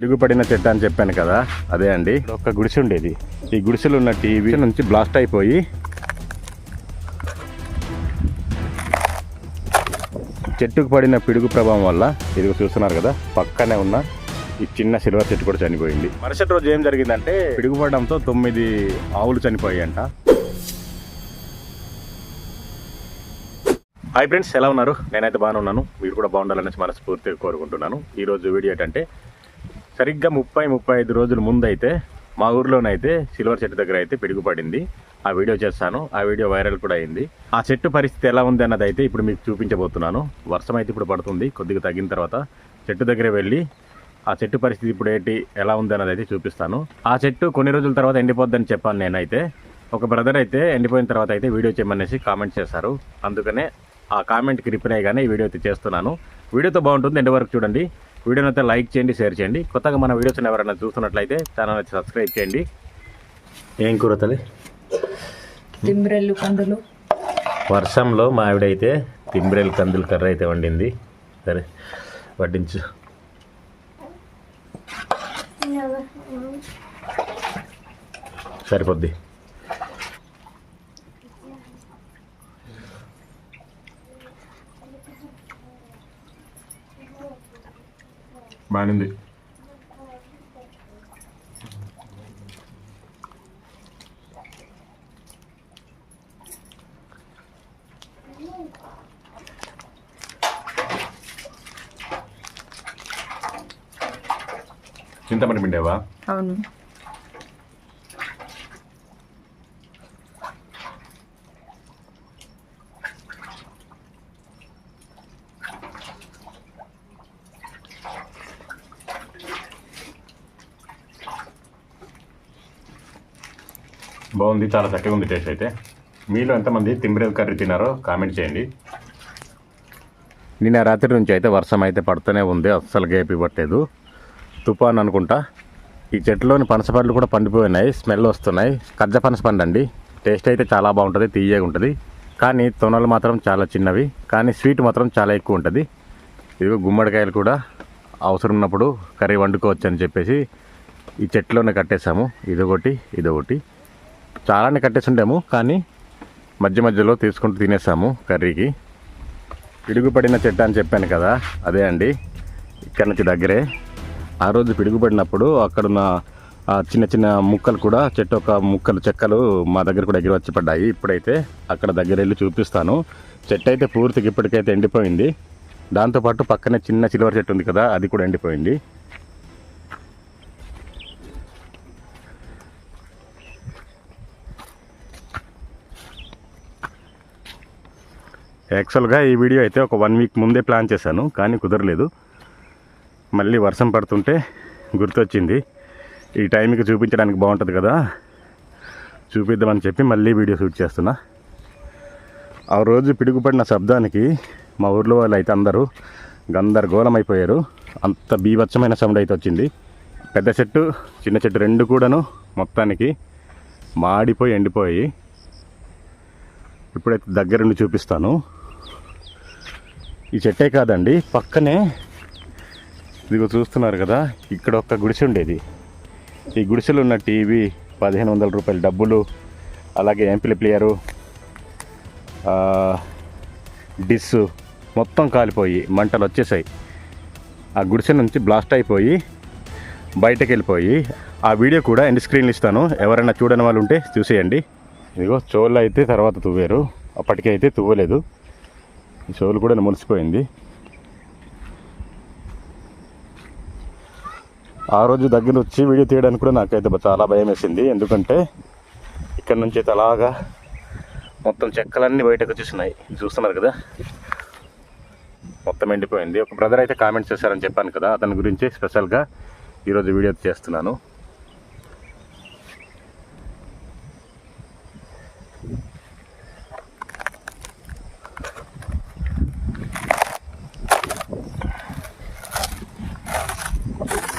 పిడుగుపడిన చెట్టు అని చెప్పాను కదా అదే అండి. ఒక గుడిసె ఉండేది. ఈ గుడిసెలో ఉన్న టీవీ నుంచి బ్లాస్ట్ అయిపోయి చెట్టుకు పడిన పిడుగు ప్రభావం వల్ల ఇది చూస్తున్నారు కదా పక్కనే ఉన్న ఈ చిన్న సిల్వర్ చెట్టు కూడా చనిపోయింది. మరుసటి రోజు ఏం జరిగిందంటే పిడుగు పడడంతో తొమ్మిది ఆవులు చనిపోయాయంట. హాయ్ ఫ్రెండ్స్ ఎలా ఉన్నారు? నేనైతే బాగానే ఉన్నాను. మీరు కూడా బాగుండాలనేసి మనస్ఫూర్తిగా కోరుకుంటున్నాను. ఈ రోజు వీడియో ఏంటంటే సరిగ్గా ముప్పై ముప్పై ఐదు రోజుల ముందు అయితే మా ఊర్లోనైతే సిల్వర్ చెట్టు దగ్గర అయితే పిడుగుపడింది. ఆ వీడియో చేస్తాను. ఆ వీడియో వైరల్ కూడా అయింది. ఆ చెట్టు పరిస్థితి ఎలా ఉంది అన్నది అయితే ఇప్పుడు మీకు చూపించబోతున్నాను. వర్షం అయితే ఇప్పుడు పడుతుంది. కొద్దిగా తగ్గిన తర్వాత చెట్టు దగ్గర వెళ్ళి ఆ చెట్టు పరిస్థితి ఇప్పుడు ఏంటి ఎలా ఉంది అన్నది అయితే చూపిస్తాను. ఆ చెట్టు కొన్ని రోజుల తర్వాత ఎండిపోద్దని చెప్పాను నేనైతే. ఒక బ్రదర్ అయితే ఎండిపోయిన తర్వాత అయితే వీడియో చేయమనేసి కామెంట్ చేశారు. అందుకనే ఆ కామెంట్కి రిప్లై కానీ ఈ వీడియో అయితే చేస్తున్నాను. వీడియోతో బాగుంటుంది. ఎండ్ వరకు చూడండి. వీడియోని అయితే లైక్ చేయండి షేర్ చేయండి. కొత్తగా మన వీడియోస్ ఎవరైనా చూస్తున్నట్లయితే ఛానల్ అయితే సబ్స్క్రైబ్ చేయండి. ఏం కూర తల్లి? తిమ్రెల్లు కందులు. వర్షంలో మా ఆవిడైతే తింబ్రేల్ కందులు కర్ర అయితే వండింది. సరే వడ్డించు. సరిపోద్ది. బాగుంది. చింతపండు పిండేవా? అవును. బాగుంది చాలా చక్కగా ఉంది టేస్ట్ అయితే. మీలో ఎంతమంది తిమ్మిరేల్ కర్రీ తినారో కామెంట్ చేయండి. నిన్న రాత్రి నుంచి అయితే వర్షం అయితే పడుతూనే ఉంది అస్సలు గేప్ ఇవ్వట్లేదు. తుఫాన్ అనుకుంటా. ఈ చెట్టులోని పనస పండ్లు కూడా పండిపోయినాయి స్మెల్ వస్తున్నాయి. కజ్జ పనసపండు అండి. టేస్ట్ అయితే చాలా బాగుంటుంది తీయగా ఉంటుంది. కానీ తొనలు మాత్రం చాలా చిన్నవి. కానీ స్వీట్ మాత్రం చాలా ఎక్కువ ఉంటుంది. ఇదిగో గుమ్మడికాయలు కూడా అవసరం ఉన్నప్పుడు కర్రీ వండుకోవచ్చు అని చెప్పేసి ఈ చెట్లోనే కట్టేసాము ఇదొకటి ఇదొకటి. చాలానే కట్టేసుంటాము కానీ మధ్య మధ్యలో తీసుకుంటూ తినేసాము కర్రీకి. పిడుగుపడిన చెట్టు అని చెప్పాను కదా అదే అండి ఇక్కడ నుంచి దగ్గరే. ఆ రోజు పిడుగుపడినప్పుడు అక్కడున్న చిన్న చిన్న ముక్కలు కూడా చెట్టు ఒక ముక్కలు చెక్కలు మా దగ్గర కూడా ఎగిరి వచ్చి పడ్డాయి ఇప్పుడైతే అక్కడ దగ్గర వెళ్ళి చూపిస్తాను. చెట్టు అయితే పూర్తిగా ఇప్పటికైతే ఎండిపోయింది. దాంతోపాటు పక్కనే చిన్న సిల్వర్ చెట్టు ఉంది కదా అది కూడా ఎండిపోయింది. యాక్చువల్గా ఈ వీడియో అయితే ఒక వన్ వీక్ ముందే ప్లాన్ చేశాను కానీ కుదరలేదు. మళ్ళీ వర్షం పడుతుంటే గుర్తొచ్చింది. ఈ టైంకి చూపించడానికి బాగుంటుంది కదా. చూపిద్దామని చెప్పి మళ్ళీ వీడియో షూట్ చేస్తున్నా. ఆ రోజు పిడుగుపడిన శబ్దానికి మా ఊర్లో వాళ్ళు అయితే అందరూ గందరగోళం అయిపోయారు అంత బీభత్సమైన సౌండ్ అయితే వచ్చింది. పెద్ద చెట్టు చిన్న చెట్టు రెండు కూడాను మొత్తానికి మాడిపోయి ఎండిపోయి ఇప్పుడైతే దగ్గరుండి చూపిస్తాను. ఈ చెట్టే కాదండి పక్కనే ఇదిగో చూస్తున్నారు కదా ఇక్కడ ఒక గుడిసె ఉండేది. ఈ గుడిసెలో ఉన్న టీవీ పదిహేను వందల రూపాయల డబ్బులు అలాగే ఎంపిల్ ప్లేయరు డిస్ మొత్తం కాలిపోయి మంటలు వచ్చేసాయి. ఆ గుడిసె నుంచి బ్లాస్ట్ అయిపోయి బయటకు వెళ్ళిపోయి ఆ వీడియో కూడా ఎండ్ స్క్రీన్లు ఇస్తాను. ఎవరైనా చూడని వాళ్ళు ఉంటే చూసేయండి. ఇదిగో చోళ్ళు అయితే తర్వాత తువ్వారు అప్పటికైతే అయితే తువ్వలేదు. ఈ చెవులు కూడా మురిసిపోయింది. ఆ రోజు దగ్గర వచ్చి వీడియో తీయడానికి కూడా నాకైతే చాలా భయం వేసింది. ఎందుకంటే ఇక్కడ నుంచి అయితే అలాగా మొత్తం చెక్కలన్నీ బయటకు వచ్చేసినాయి. చూస్తున్నారు కదా? మొత్తం ఎండిపోయింది. ఒక బ్రదర్ అయితే కామెంట్ చేశారని చెప్పాను కదా. అతని గురించి స్పెషల్గా ఈరోజు వీడియో చేస్తున్నాను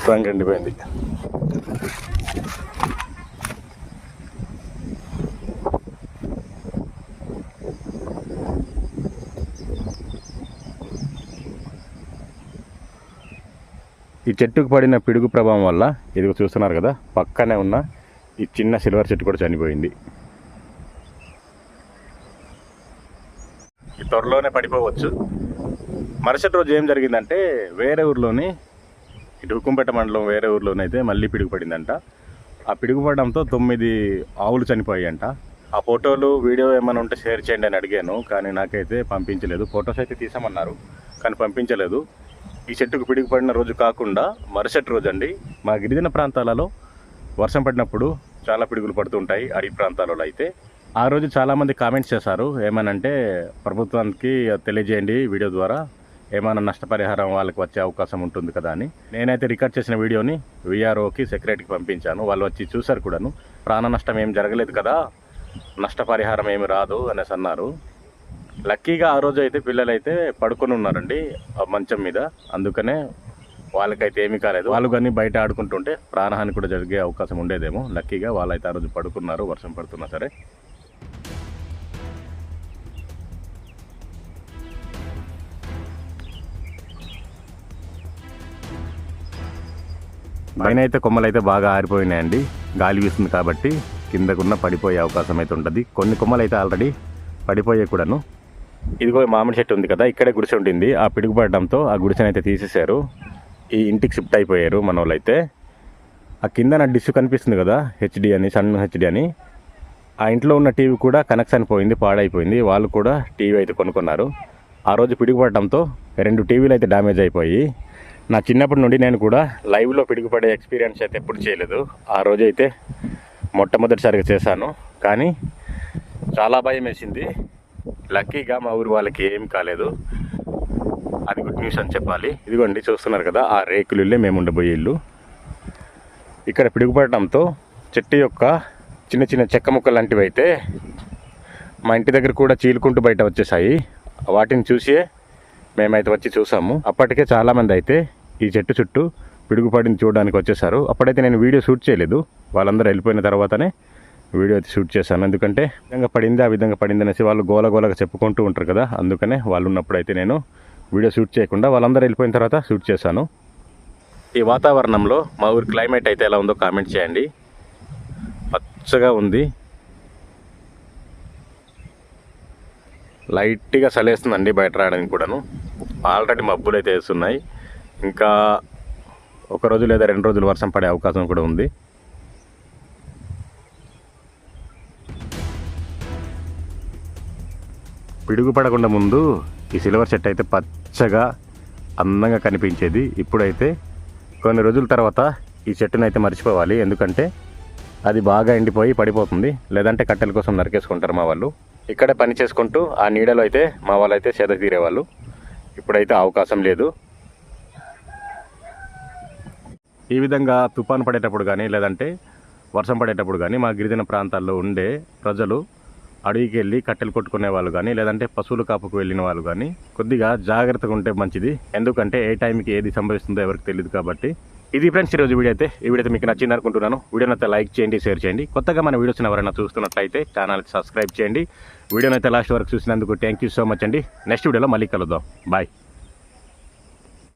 ట్రంక్ ఎండిపోయింది. ఈ చెట్టుకు పడిన పిడుగు ప్రభావం వల్ల ఇది చూస్తున్నారు కదా పక్కనే ఉన్న ఈ చిన్న సిల్వర్ చెట్టు కూడా చనిపోయింది. ఈ త్వరలోనే పడిపోవచ్చు. మరుసటి రోజు ఏం జరిగిందంటే వేరే ఊర్లోని ఇటు హుకుంపేట మండలం వేరే ఊర్లోనైతే మళ్ళీ పిడుగుపడిందంట. ఆ పిడుగు పడడంతో తొమ్మిది ఆవులు చనిపోయాయంట. ఆ ఫోటోలు వీడియో ఏమైనా ఉంటే షేర్ చేయండి అని అడిగాను కానీ నాకైతే పంపించలేదు. ఫొటోస్ అయితే తీసామన్నారు కానీ పంపించలేదు. ఈ చెట్టుకు పిడుగు పడిన రోజు కాకుండా మరుసటి రోజు అండి మా గిరిజన ప్రాంతాలలో వర్షం పడినప్పుడు చాలా పిడుగులు పడుతుంటాయి అడవి ప్రాంతాలలో అయితే. ఆ రోజు చాలామంది కామెంట్స్ చేశారు ఏమనంటే ప్రభుత్వానికి తెలియజేయండి వీడియో ద్వారా. ఏమైనా నష్టపరిహారం వాళ్ళకి వచ్చే అవకాశం ఉంటుంది కదా అని. నేనైతే రికార్డ్ చేసిన వీడియోని విఆర్ఓకి సెక్రటరీకి పంపించాను. వాళ్ళు వచ్చి చూశారు కూడాను. ప్రాణ నష్టం ఏం జరగలేదు కదా. నష్టపరిహారం ఏమి రాదు అనేసి అన్నారు. లక్కీగా ఆ రోజు అయితే పిల్లలైతే పడుకొని ఉన్నారండి ఆ మంచం మీద. అందుకనే వాళ్ళకైతే ఏమీ కాలేదు. వాళ్ళు కానీ బయట ఆడుకుంటుంటే ప్రాణహాని కూడా జరిగే అవకాశం ఉండేదేమో. లక్కీగా వాళ్ళైతే ఆ రోజు పడుకున్నారు. వర్షం పడుతున్నా సరే. పైన అయితే కొమ్మలు అయితే బాగా ఆరిపోయినాయండి. గాలి వీస్తుంది కాబట్టి కిందకున్న పడిపోయే అవకాశం అయితే ఉంటుంది. కొన్ని కొమ్మలు అయితే ఆల్రెడీ పడిపోయే కూడాను. ఇదిగో మామిడి చెట్టు ఉంది కదా ఇక్కడే గుడిసె ఉంటుంది ఆ పిడుగుపడడంతో ఆ గుడిసెని అయితే తీసేశారు. ఈ ఇంటికి షిఫ్ట్ అయిపోయారు మన ఆ కింద నా డిష్ కనిపిస్తుంది కదా హెచ్డి అని సన్ హెచ్డి అని. ఆ ఇంట్లో ఉన్న టీవీ కూడా కనెక్షన్ పోయింది పాడైపోయింది. వాళ్ళు కూడా టీవీ అయితే కొనుక్కున్నారు. ఆ రోజు పిడుగుపడడంతో రెండు టీవీలు అయితే డ్యామేజ్ అయిపోయి నా చిన్నప్పటి నుండి నేను కూడా లైవ్లో పిడుగుపడే ఎక్స్పీరియన్స్ అయితే ఎప్పుడు చేయలేదు. ఆ రోజైతే మొట్టమొదటిసారిగా చేశాను. కానీ చాలా భయం వేసింది. లక్కీగా మా ఊరు వాళ్ళకి ఏం కాలేదు. అది గుడ్ న్యూస్ అని చెప్పాలి. ఇదిగోండి చూస్తున్నారు కదా ఆ రేకులు ఇల్లే మేము ఉండబోయే ఇల్లు. ఇక్కడ పిడుగుపడటంతో చెట్టు యొక్క చిన్న చిన్న చెక్క ముక్కలు లాంటివి అయితే మా ఇంటి దగ్గర కూడా చీలుకుంటూ బయట వచ్చేసాయి. వాటిని చూసే మేమైతే వచ్చి చూసాము. అప్పటికే చాలామంది అయితే ఈ చెట్టు చుట్టూ పిడుగుపడింది చూడడానికి వచ్చేసారు అప్పుడైతే నేను వీడియో షూట్ చేయలేదు. వాళ్ళందరూ వెళ్ళిపోయిన తర్వాతనే వీడియో అయితే షూట్ చేశాను. ఎందుకంటే విధంగా పడింది ఆ విధంగా పడింది అనేసి వాళ్ళు గోల గోలగా చెప్పుకుంటూ ఉంటారు కదా. అందుకనే వాళ్ళు ఉన్నప్పుడు అయితే నేను వీడియో షూట్ చేయకుండా వాళ్ళందరూ వెళ్ళిపోయిన తర్వాత షూట్ చేశాను. ఈ వాతావరణంలో మా ఊరి క్లైమేట్ అయితే ఎలా ఉందో కామెంట్ చేయండి. పచ్చగా ఉంది. లైట్గా సలేస్తుందండి బయట రావడానికి కూడాను. ఆల్రెడీ మబ్బులు అయితే వేస్తున్నాయి. ఇంకా ఒక రోజు లేదా రెండు రోజులు వర్షం పడే అవకాశం కూడా ఉంది. పిడుగు పడకుండా ముందు ఈ సిల్వర్ చెట్టు అయితే పచ్చగా అందంగా కనిపించేది. ఇప్పుడైతే కొన్ని రోజుల తర్వాత ఈ చెట్టును అయితే మర్చిపోవాలి. ఎందుకంటే అది బాగా ఎండిపోయి పడిపోతుంది. లేదంటే కట్టెల కోసం నరికేసుకుంటారు మా వాళ్ళు. ఇక్కడే పని చేసుకుంటూ ఆ నీడలో అయితే మా వాళ్ళు అయితే సేద తీరేవాళ్ళు. ఇప్పుడైతే అవకాశం లేదు. ఈ విధంగా తుఫాను పడేటప్పుడు కానీ లేదంటే వర్షం పడేటప్పుడు కానీ మా గిరిజన ప్రాంతాల్లో ఉండే ప్రజలు అడవికి వెళ్ళి కట్టెలు కొట్టుకునే వాళ్ళు కానీ లేదంటే పశువుల కాపుకు వెళ్ళిన వాళ్ళు కానీ కొద్దిగా జాగ్రత్తగా ఉంటే మంచిది. ఎందుకంటే ఏ టైంకి ఏది సంభవిస్తుందో ఎవరికి తెలియదు కాబట్టి. ఇది ఫ్రెండ్స్ ఈరోజు వీడియో అయితే. ఈ వీడియో అయితే మీకు నచ్చింది అనుకుంటున్నాను. వీడియోని అయితే లైక్ చేయండి షేర్ చేయండి. కొత్తగా మన వీడియోస్ ఎవరైనా చూస్తున్నట్లయితే ఛానల్ సబ్స్క్రైబ్ చేయండి. వీడియోని అయితే లాస్ట్ వరకు చూసినందుకు థ్యాంక్ యూ సో మచ్ అండి. నెక్స్ట్ వీడియోలో మళ్ళీ కలుద్దాం. బాయ్